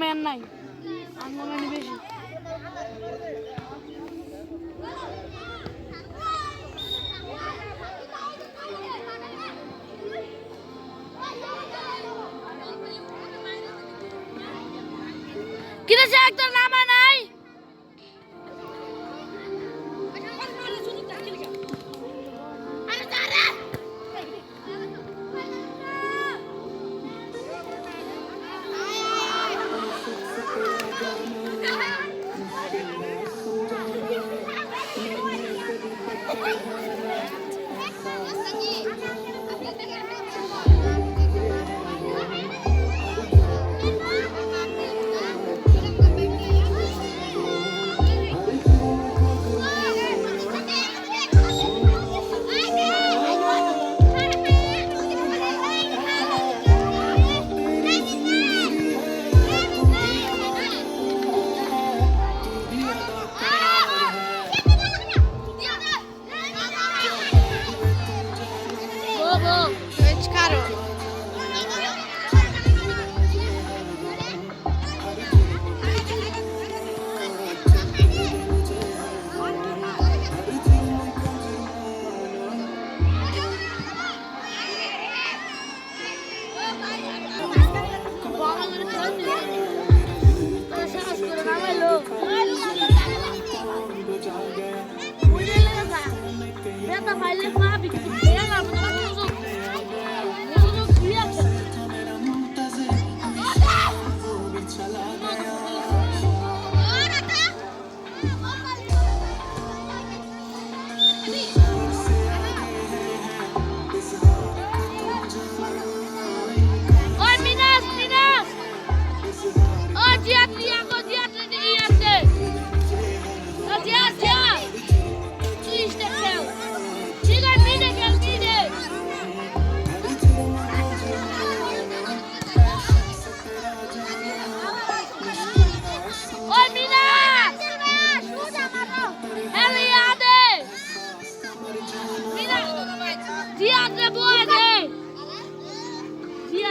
Man নাই। অন্য man বেশি। কিরে সে একটা নামা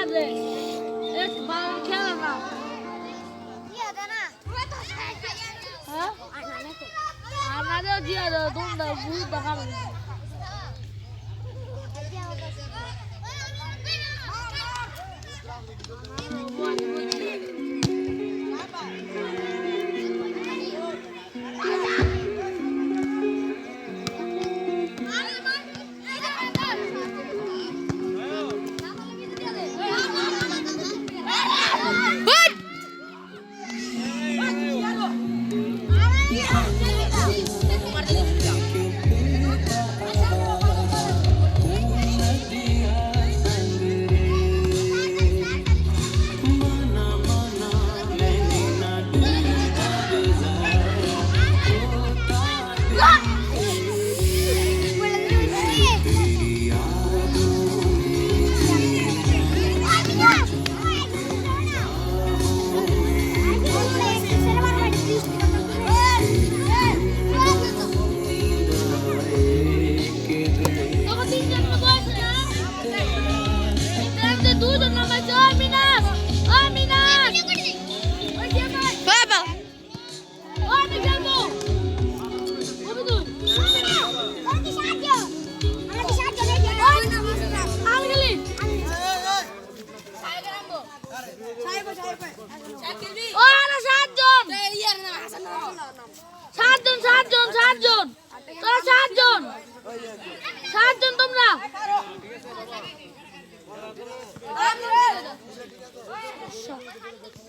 子，哎，去把它舔了哈。你要在哪？我到菜市场。俺那走。俺俺这几个都都五十多号了。Thank. সাতজন সাতজন। তোরা সাতজন। সাতজন তোমরা। ঠিক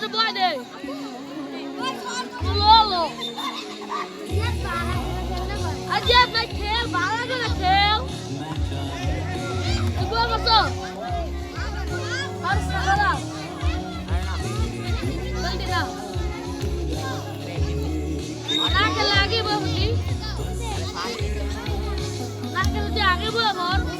That's a boy day. Lolo. I just my tail, but I'm gonna tail. The boy was up. How's the hell up? Build it up. নাকে লাগে বাবুজি নাকে আগে বলো আমার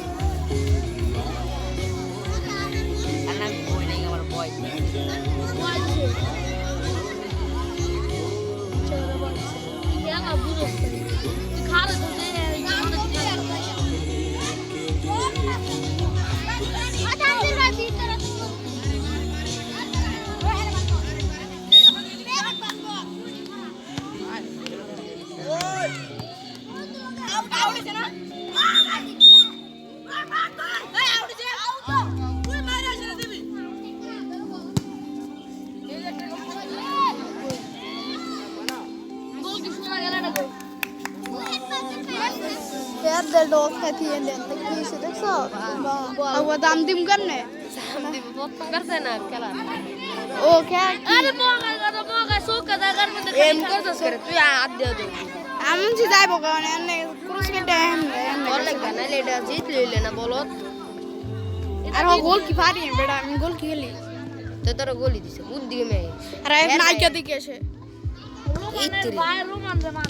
কেন বুঝছ খারে ডোজ খাইতে দেন কি হইছে দেখছ আগো দাম দিম কেন দাম দিম বত করছে না খেলা ও কে আরে মোগা কথা মোগা সুখ কথা করবে তো এম করছস করে তুই হাত দে দে আমি যে যাইবো কারণ এনে ক্রুশ কে টাইম বল লাগা না লেডা জিত লইলে না বলত আর ও গোল কি পারি বেটা আমি গোল কি খেলি তো তোর গোলি দিছে বুদ্ধি মে আর নাইকা দিকে এসে এই তো রোমান রোমান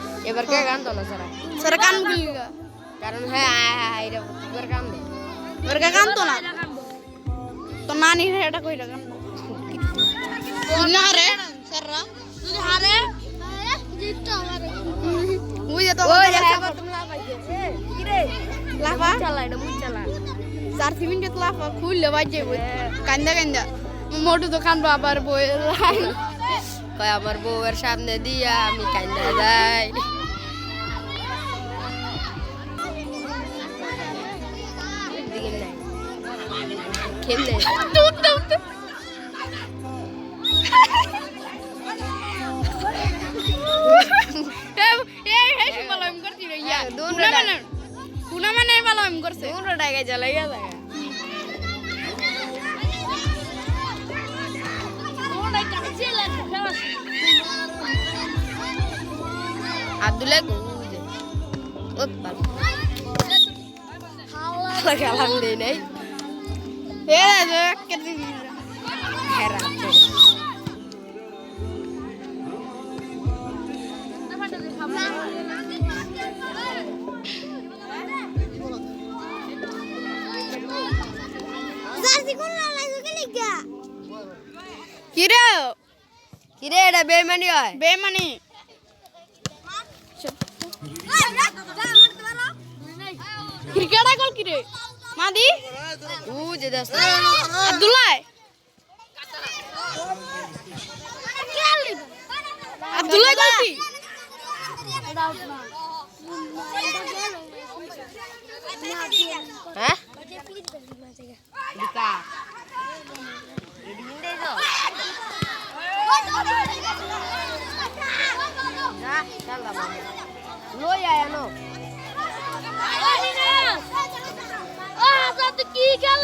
এবার কে গান তো না সারা সর গুলিগা কারণ হ্যাঁ আইডা এবার গান দে। ওর কা কান তো না তো নানি রে এটা কইরা কান না রে সররা যদি হারে জিতটা আমারে ওই যে তো ওই দেখো তুমি লাগাইছে কি রে? লাফা? চালা এটা মুই চালা। চার মিনিট লাফা খুললে বাজে কান্দা কান্দা। মোটু তো কান আবার বই কয় আমার বউয়ের সামনে দিয়া আমি কান্দা যাই। খেলা আব্দুল্লাহ গুজে ও বাবা হাওলা খেলাম দেই নাই এ রে কেদি হেরা ফাটা দে খাবা জার্সি কোন লাগাইছো কে লিগা কিরে এটা বেমানি হয় বেমানি ক্রিকেট গোল কি রে মাদি? ও যে আব্দুল্লাহ? আব্দুল্লাহ গোল কি হ্যাঁ? লই আয়া নো কি গেল?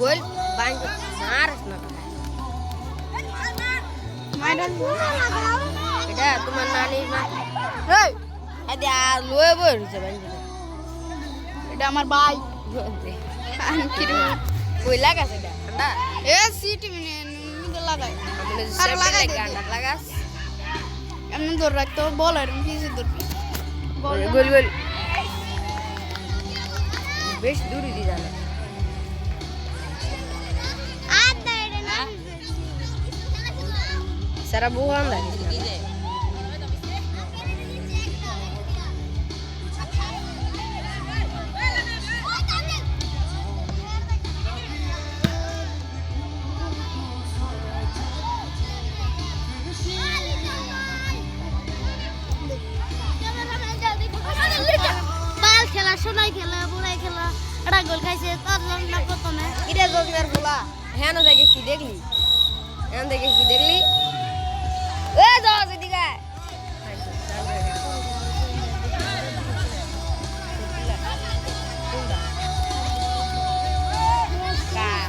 বাইন মারস না। মাইরা এটা তোমার নানির মা এই এদি আ লয়ে বই রইছে বাইন এটা আমার ভাই। আমি কীরকম কই লাগাছে এটা? ঠান্ডা এ সিটি মিনে মিদে লাগাই। আমনে আর সেফটি লাগাই। গান্ডা লাগাস। এমনি ধরে রাখতে বল আর পিছে ধরবি গোল গোল বেশ দূরে দি জানা সারা না খেলা সোনাই খেলা বুড়াই খেলা এটা গোল খাইছে তার না প্রথমে। এটা জগনার ফুলা হ্যাঁ দেখে কি দেখলি? হ্যাঁ দেখে কি দেখলি? এ যাও এদিকে হ্যাঁ।